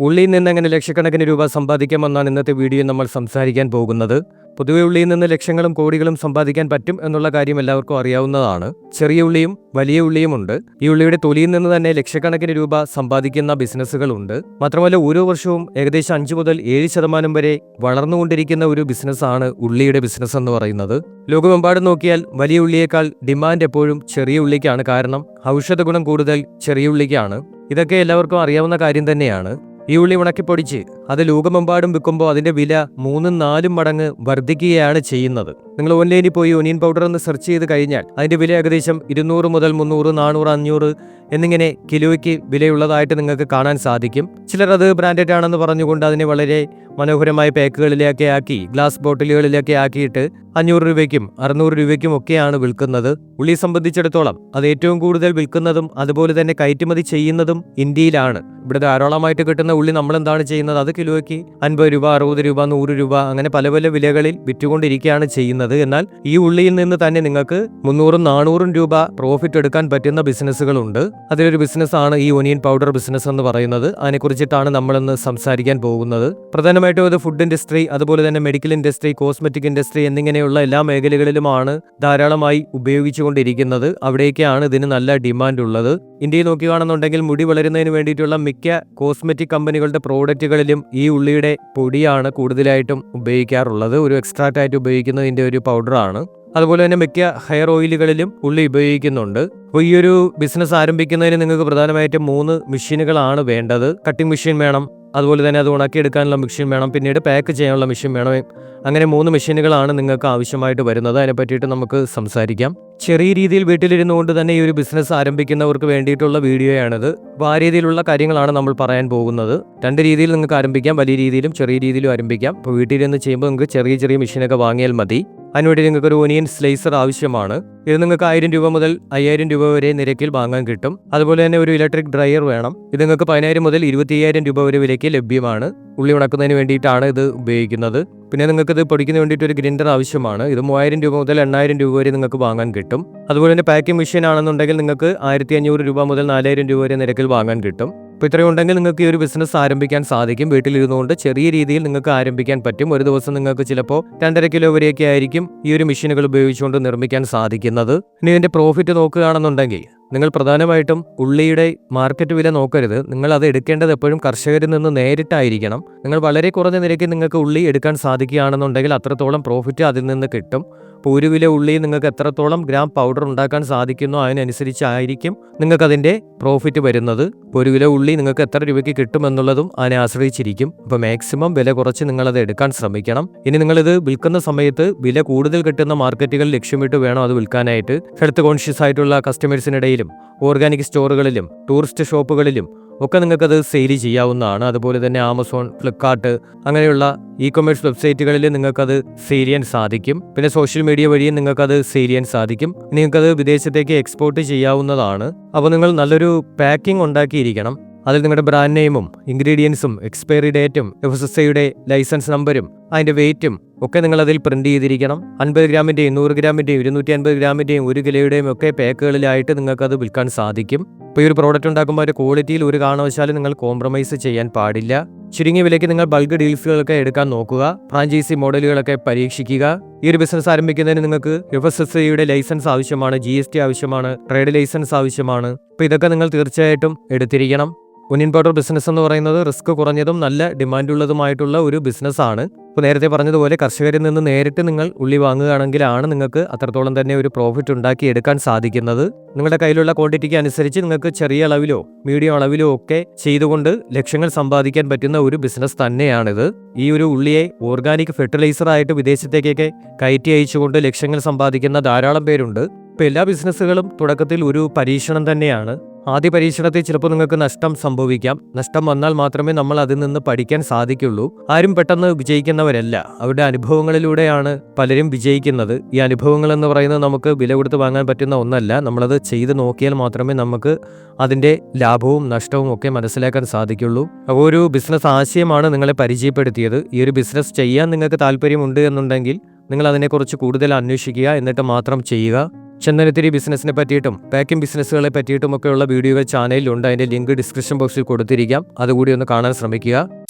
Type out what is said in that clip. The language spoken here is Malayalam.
ഉള്ളിയിൽ നിന്ന് എങ്ങനെ ലക്ഷക്കണക്കിന് രൂപ സമ്പാദിക്കാമെന്നാണ് ഇന്നത്തെ വീഡിയോ നമ്മൾ സംസാരിക്കാൻ പോകുന്നത്. പൊതുവെ ഉള്ളിയിൽ നിന്ന് ലക്ഷങ്ങളും കോടികളും സമ്പാദിക്കാൻ പറ്റും എന്നുള്ള കാര്യം എല്ലാവർക്കും അറിയാവുന്നതാണ്. ചെറിയ ഉള്ളിയും വലിയ ഉള്ളിയുമുണ്ട് ഈ ഉള്ളിയുടെ തൊലിയിൽ നിന്ന് തന്നെ ലക്ഷക്കണക്കിന് രൂപ സമ്പാദിക്കുന്ന ബിസിനസ്സുകളുണ്ട് മാത്രമല്ല ഓരോ വർഷവും ഏകദേശം അഞ്ചു മുതൽ ഏഴ് ശതമാനം വരെ വളർന്നുകൊണ്ടിരിക്കുന്ന ഒരു ബിസിനസ്സാണ് ഉള്ളിയുടെ ബിസിനസ് എന്ന് പറയുന്നത്. ലോകമെമ്പാടും നോക്കിയാൽ വലിയ ഉള്ളിയേക്കാൾ ഡിമാൻഡ് എപ്പോഴും ചെറിയ ഉള്ളിക്കാണ്. കാരണം ഔഷധ ഗുണം കൂടുതൽ ചെറിയ ഉള്ളിക്കാണ്. ഇതൊക്കെ എല്ലാവർക്കും അറിയാവുന്ന കാര്യം തന്നെയാണ്. ഈ ഉള്ളി ഉണക്കിപ്പൊടിച്ച് അത് ലോകമെമ്പാടും വിൽക്കുമ്പോൾ അതിന്റെ വില മൂന്നും നാലും മടങ്ങ് വർദ്ധിക്കുകയാണ് ചെയ്യുന്നത്. നിങ്ങൾ ഓൺലൈനിൽ പോയി ഒനിയൻ പൗഡർ എന്ന് സെർച്ച് ചെയ്ത് കഴിഞ്ഞാൽ അതിന്റെ വില ഏകദേശം ഇരുന്നൂറ് മുതൽ മുന്നൂറ് നാനൂറ് അഞ്ഞൂറ് എന്നിങ്ങനെ കിലോയ്ക്ക് വിലയുള്ളതായിട്ട് നിങ്ങൾക്ക് കാണാൻ സാധിക്കും. ചിലർ അത് ബ്രാൻഡഡ് ആണെന്ന് പറഞ്ഞുകൊണ്ട് അതിനെ വളരെ മനോഹരമായ പാക്കുകളിലൊക്കെ ആക്കി ഗ്ലാസ് ബോട്ടിലുകളിലൊക്കെ ആക്കിയിട്ട് അഞ്ഞൂറ് രൂപയ്ക്കും അറുന്നൂറ് രൂപയ്ക്കും ഒക്കെയാണ് വിൽക്കുന്നത്. ഉള്ളി സംബന്ധിച്ചിടത്തോളം അത് ഏറ്റവും കൂടുതൽ വിൽക്കുന്നതും അതുപോലെ തന്നെ കയറ്റുമതി ചെയ്യുന്നതും ഇന്ത്യയിലാണ്. ഇവിടെ ധാരാളമായിട്ട് കിട്ടുന്ന ഉള്ളി നമ്മൾ എന്താണ് ചെയ്യുന്നത്? അത് കിലോയ്ക്ക് അൻപത് രൂപ അറുപത് രൂപ നൂറ് രൂപ അങ്ങനെ പല പല വിലകളിൽ വിറ്റുകൊണ്ടിരിക്കുകയാണ് ചെയ്യുന്നത്. എന്നാൽ ഈ ഉള്ളിയിൽ നിന്ന് തന്നെ നിങ്ങൾക്ക് മുന്നൂറും നാനൂറും രൂപ പ്രോഫിറ്റ് എടുക്കാൻ പറ്റുന്ന ബിസിനസ്സുകളുണ്ട്. അതിലൊരു ബിസിനസ്സാണ് ഈ ഒനിയൻ പൗഡർ ബിസിനസ് എന്ന് പറയുന്നത്. അതിനെക്കുറിച്ചിട്ടാണ് നമ്മളിന്ന് സംസാരിക്കാൻ പോകുന്നത്. പ്രധാനമായിട്ടും അത് ഫുഡ് ഇൻഡസ്ട്രി അതുപോലെ തന്നെ മെഡിക്കൽ ഇൻഡസ്ട്രി കോസ്മെറ്റിക് ഇൻഡസ്ട്രി എന്നിങ്ങനെയുള്ള എല്ലാ മേഖലകളിലുമാണ് ധാരാളമായി ഉപയോഗിച്ചുകൊണ്ടിരിക്കുന്നത്. അവിടേക്കാണ് ഇതിന് നല്ല ഡിമാൻഡ് ഉള്ളത്. ഇന്ത്യയിൽ നോക്കുകയാണെന്നുണ്ടെങ്കിൽ മുടി വളരുന്നതിന് വേണ്ടിയിട്ടുള്ള മിക്ക കോസ്മെറ്റിക് കമ്പനികളുടെ പ്രോഡക്റ്റുകളിലും ഈ ഉള്ളിയുടെ പൊടിയാണ് കൂടുതലായിട്ടും ഉപയോഗിക്കാറുള്ളത്. ഒരു എക്സ്ട്രാക്റ്റ് ആയിട്ട് ഉപയോഗിക്കുന്നതിന്റെ ഒരു പൗഡറാണ് അതുപോലെ തന്നെ മിക്ക ഹെയർ ഓയിലുകളിലും ഉള്ളി ഉപയോഗിക്കുന്നുണ്ട്. അപ്പോൾ ഈ ഒരു ബിസിനസ് ആരംഭിക്കുന്നതിന് നിങ്ങൾക്ക് പ്രധാനമായിട്ടും മൂന്ന് മെഷീനുകളാണ് വേണ്ടത്. കട്ടിംഗ് മെഷീൻ വേണം അതുപോലെ തന്നെ അത് ഉണക്കിയെടുക്കാനുള്ള മെഷീൻ വേണം പിന്നീട് പാക്ക് ചെയ്യാനുള്ള മെഷീൻ വേണം. അങ്ങനെ മൂന്ന് മെഷീനുകളാണ് നിങ്ങൾക്ക് ആവശ്യമായിട്ട് വരുന്നത്. അതിനെ പറ്റിയിട്ട് നമുക്ക് സംസാരിക്കാം. ചെറിയ രീതിയിൽ വീട്ടിലിരുന്നു കൊണ്ട് തന്നെ ഈ ഒരു ബിസിനസ് ആരംഭിക്കുന്നവർക്ക് വേണ്ടിയിട്ടുള്ള വീഡിയോയാണിത്. അപ്പോൾ ആ രീതിയിലുള്ള കാര്യങ്ങളാണ് നമ്മൾ പറയാൻ പോകുന്നത്. രണ്ട് രീതിയിൽ നിങ്ങൾക്ക് ആരംഭിക്കാം വലിയ രീതിയിലും ചെറിയ രീതിയിലും ആരംഭിക്കാം. അപ്പോൾ വീട്ടിലിരുന്ന് ചെയ്യുമ്പോൾ നിങ്ങൾക്ക് ചെറിയ ചെറിയ മെഷീനൊക്കെ വാങ്ങിയാൽ മതി. അതിനുവേണ്ടി നിങ്ങൾക്ക് ഒരു ഒനിയൻ സ്ലൈസർ ആവശ്യമാണ്. ഇത് നിങ്ങൾക്ക് ആയിരം രൂപ മുതൽ അയ്യായിരം രൂപ വരെ നിരക്കിൽ വാങ്ങാൻ കിട്ടും. അതുപോലെ തന്നെ ഒരു ഇലക്ട്രിക് ഡ്രയർ വേണം. ഇത് നിങ്ങൾക്ക് പതിനായിരം മുതൽ ഇരുപത്തിയ്യായിരം രൂപ വരെ വിലയ്ക്ക് ലഭ്യമാണ്. ഉള്ളി ഉണക്കുന്നതിന് വേണ്ടിയിട്ടാണ് ഇത് ഉപയോഗിക്കുന്നത്. പിന്നെ നിങ്ങൾക്ക് ഇത് പൊടിക്കുന്നതിന് വേണ്ടിയിട്ട് ഒരു ഗ്രൈൻഡർ ആവശ്യമാണ്. ഇത് മൂവായിരം രൂപ മുതൽ എണ്ണായിരം രൂപ വരെ നിങ്ങൾക്ക് വാങ്ങാൻ കിട്ടും. അതുപോലെ തന്നെ പാക്കിംഗ് മെഷീൻ ആണെന്നുണ്ടെങ്കിൽ നിങ്ങൾക്ക് ആയിരത്തി അഞ്ഞൂറ് രൂപ മുതൽ നാലായിരം രൂപ വരെ നിരക്കിൽ വാങ്ങാൻ കിട്ടും. അപ്പോൾ ഇത്രയും ഉണ്ടെങ്കിൽ നിങ്ങൾക്ക് ഈ ഒരു ബിസിനസ് ആരംഭിക്കാൻ സാധിക്കും. വീട്ടിലിരുന്നുകൊണ്ട് ചെറിയ രീതിയിൽ നിങ്ങൾക്ക് ആരംഭിക്കാൻ പറ്റും. ഒരു ദിവസം നിങ്ങൾക്ക് ചിലപ്പോൾ രണ്ടര കിലോ വരെയൊക്കെ ആയിരിക്കും ഈ ഒരു മെഷീനുകൾ ഉപയോഗിച്ചുകൊണ്ട് നിർമ്മിക്കാൻ സാധിക്കുന്നത്. ഇനി ഇതിന്റെ പ്രോഫിറ്റ് നോക്കുകയാണെന്നുണ്ടെങ്കിൽ നിങ്ങൾ പ്രധാനമായിട്ടും ഉള്ളിയുടെ മാർക്കറ്റ് വില നോക്കരുത്. നിങ്ങൾ അത് എടുക്കേണ്ടത് എപ്പോഴും കർഷകരിൽ നിന്ന് നേരിട്ടായിരിക്കണം. നിങ്ങൾ വളരെ കുറഞ്ഞ നിരക്കിൽ നിങ്ങൾക്ക് ഉള്ളി എടുക്കാൻ സാധിക്കുകയാണെന്നുണ്ടെങ്കിൽ അത്രത്തോളം പ്രോഫിറ്റ് അതിൽ നിന്ന് കിട്ടും. അപ്പോൾ ഒരു ഉള്ളി നിങ്ങൾക്ക് എത്രത്തോളം ഗ്രാം പൗഡർ ഉണ്ടാക്കാൻ സാധിക്കുന്നോ അതിനനുസരിച്ചായിരിക്കും നിങ്ങൾക്ക് അതിന്റെ പ്രോഫിറ്റ് വരുന്നത്. ഇപ്പോൾ ഒരു ഉള്ളി നിങ്ങൾക്ക് എത്ര രൂപയ്ക്ക് കിട്ടുമെന്നുള്ളതും അതിനെ ആശ്രയിച്ചിരിക്കും. അപ്പോൾ മാക്സിമം വില കുറച്ച് നിങ്ങളത് എടുക്കാൻ ശ്രമിക്കണം. ഇനി നിങ്ങളിത് വിൽക്കുന്ന സമയത്ത് വില കൂടുതൽ കിട്ടുന്ന മാർക്കറ്റുകൾ ലക്ഷ്യമിട്ട് വേണം അത് വിൽക്കാനായിട്ട്. ഹെൽത്ത് കോൺഷ്യസ് ആയിട്ടുള്ള കസ്റ്റമേഴ്സിനിടയിലും ഓർഗാനിക് സ്റ്റോറുകളിലും ടൂറിസ്റ്റ് ഷോപ്പുകളിലും ഒക്കെ നിങ്ങൾക്കത് സെയിൽ ചെയ്യാവുന്നതാണ്. അതുപോലെ തന്നെ ആമസോൺ ഫ്ലിപ്കാർട്ട് അങ്ങനെയുള്ള ഇ കൊമേഴ്സ് വെബ്സൈറ്റുകളിൽ നിങ്ങൾക്കത് സെയിൽ ചെയ്യാൻ സാധിക്കും. പിന്നെ സോഷ്യൽ മീഡിയ വഴിയും നിങ്ങൾക്കത് സെയിൽ ചെയ്യാൻ സാധിക്കും. നിങ്ങൾക്കത് വിദേശത്തേക്ക് എക്സ്പോർട്ട് ചെയ്യാവുന്നതാണ്. അപ്പോൾ നിങ്ങൾ നല്ലൊരു പാക്കിംഗ് ഉണ്ടാക്കിയിരിക്കണം. അതിൽ നിങ്ങളുടെ ബ്രാൻഡ് നെയിമും ഇൻഗ്രീഡിയൻസും എക്സ്പയറി ഡേറ്റും എഫ് എസ് എസ് ഐയുടെ ലൈസൻസ് നമ്പരും അതിന്റെ വെയിറ്റും ഒക്കെ നിങ്ങൾ അതിൽ പ്രിന്റ് ചെയ്തിരിക്കണം. അൻപത് ഗ്രാമിന്റെയും നൂറ് ഗ്രാമിന്റെയും ഇരുന്നൂറ്റി അൻപത് ഗ്രാമിന്റെയും ഒരു കിലോയുടെയും ഒക്കെ പാക്കുകളിലായിട്ട് നിങ്ങൾക്കത് വിൽക്കാൻ സാധിക്കും. ഇപ്പോൾ ഈ ഒരു പ്രോഡക്റ്റ് ഉണ്ടാക്കുമ്പോൾ അതിന്റെ ക്വാളിറ്റിയിൽ ഒരു കാരണവശാലും നിങ്ങൾ കോംപ്രമൈസ് ചെയ്യാൻ പാടില്ല. ചുരുങ്ങിയ വിലയ്ക്ക് നിങ്ങൾ ബൾക്ക് ഡീൽസുകളൊക്കെ എടുക്കാൻ നോക്കുക. ഫ്രാഞ്ചൈസി മോഡലുകളൊക്കെ പരീക്ഷിക്കുക. ഈ ഒരു ബിസിനസ് ആരംഭിക്കുന്നതിന് നിങ്ങൾക്ക് എഫ് എസ് എസ് ഐയുടെ ലൈസൻസ് ആവശ്യമാണ് ജി എസ് ടി ആവശ്യമാണ് ട്രേഡ് ലൈസൻസ് ആവശ്യമാണ്. അപ്പോൾ ഇതൊക്കെ നിങ്ങൾ തീർച്ചയായിട്ടും എടുത്തിരിക്കണം. ഒനിയൻ പൗഡർ ബിസിനസ് എന്ന് പറയുന്നത് റിസ്ക് കുറഞ്ഞതും നല്ല ഡിമാൻഡുള്ളതുമായിട്ടുള്ള ഒരു ബിസിനസ്സാണ്. ഇപ്പോൾ നേരത്തെ പറഞ്ഞതുപോലെ കർഷകരിൽ നിന്ന് നേരിട്ട് നിങ്ങൾ ഉള്ളി വാങ്ങുകയാണെങ്കിലാണ് നിങ്ങൾക്ക് അത്രത്തോളം തന്നെ ഒരു പ്രോഫിറ്റ് ഉണ്ടാക്കി എടുക്കാൻ സാധിക്കുന്നത്. നിങ്ങളുടെ കയ്യിലുള്ള ക്വാണ്ടിറ്റിക്ക് അനുസരിച്ച് നിങ്ങൾക്ക് ചെറിയ അളവിലോ മീഡിയം അളവിലോ ഒക്കെ ചെയ്തുകൊണ്ട് ലക്ഷ്യങ്ങൾ സമ്പാദിക്കാൻ പറ്റുന്ന ഒരു ബിസിനസ് തന്നെയാണിത്. ഈ ഒരു ഉള്ളിയെ ഓർഗാനിക് ഫെർട്ടിലൈസറായിട്ട് വിദേശത്തേക്കൊക്കെ കയറ്റി അയച്ചുകൊണ്ട് ലക്ഷ്യങ്ങൾ സമ്പാദിക്കുന്ന ധാരാളം പേരുണ്ട്. ഇപ്പോൾ എല്ലാ ബിസിനസ്സുകളും തുടക്കത്തിൽ ഒരു പരീക്ഷണം തന്നെയാണ്. ആദ്യ പരീക്ഷണത്തിൽ ചിലപ്പോൾ നിങ്ങൾക്ക് നഷ്ടം സംഭവിക്കാം. നഷ്ടം വന്നാൽ മാത്രമേ നമ്മൾ അതിൽ നിന്ന് പഠിക്കാൻ സാധിക്കുള്ളൂ. ആരും പെട്ടെന്ന് വിജയിക്കുന്നവരല്ല. അവരുടെ അനുഭവങ്ങളിലൂടെയാണ് പലരും വിജയിക്കുന്നത്. ഈ അനുഭവങ്ങൾ എന്ന് പറയുന്നത് നമുക്ക് വില കൊടുത്ത് വാങ്ങാൻ പറ്റുന്ന ഒന്നല്ല. നമ്മളത് ചെയ്ത് നോക്കിയാൽ മാത്രമേ നമുക്ക് അതിന്റെ ലാഭവും നഷ്ടവും ഒക്കെ മനസ്സിലാക്കാൻ സാധിക്കുള്ളൂ. അപ്പോൾ ഒരു ബിസിനസ് ആശയമാണ് നിങ്ങളെ പരിചയപ്പെടുത്തിയത്. ഈ ഒരു ബിസിനസ് ചെയ്യാൻ നിങ്ങൾക്ക് താല്പര്യമുണ്ട് എന്നുണ്ടെങ്കിൽ നിങ്ങൾ അതിനെക്കുറിച്ച് കൂടുതൽ അന്വേഷിക്കുക. എന്നിട്ട് മാത്രം ചെയ്യുക. ചന്ദനത്തിരി ബിസിനസ്സിനെ പറ്റിയിട്ടും പാക്കിംഗ് ബിസിനസ്സുകളെ പറ്റിയിട്ടുമൊക്കെയുള്ള വീഡിയോകൾ ചാനലിലുണ്ട്. അതിന്റെ ലിങ്ക് ഡിസ്ക്രിപ്ഷൻ ബോക്സിൽ കൊടുത്തിരിക്കാം. അതുകൂടി ഒന്ന് കാണാൻ ശ്രമിക്കുക.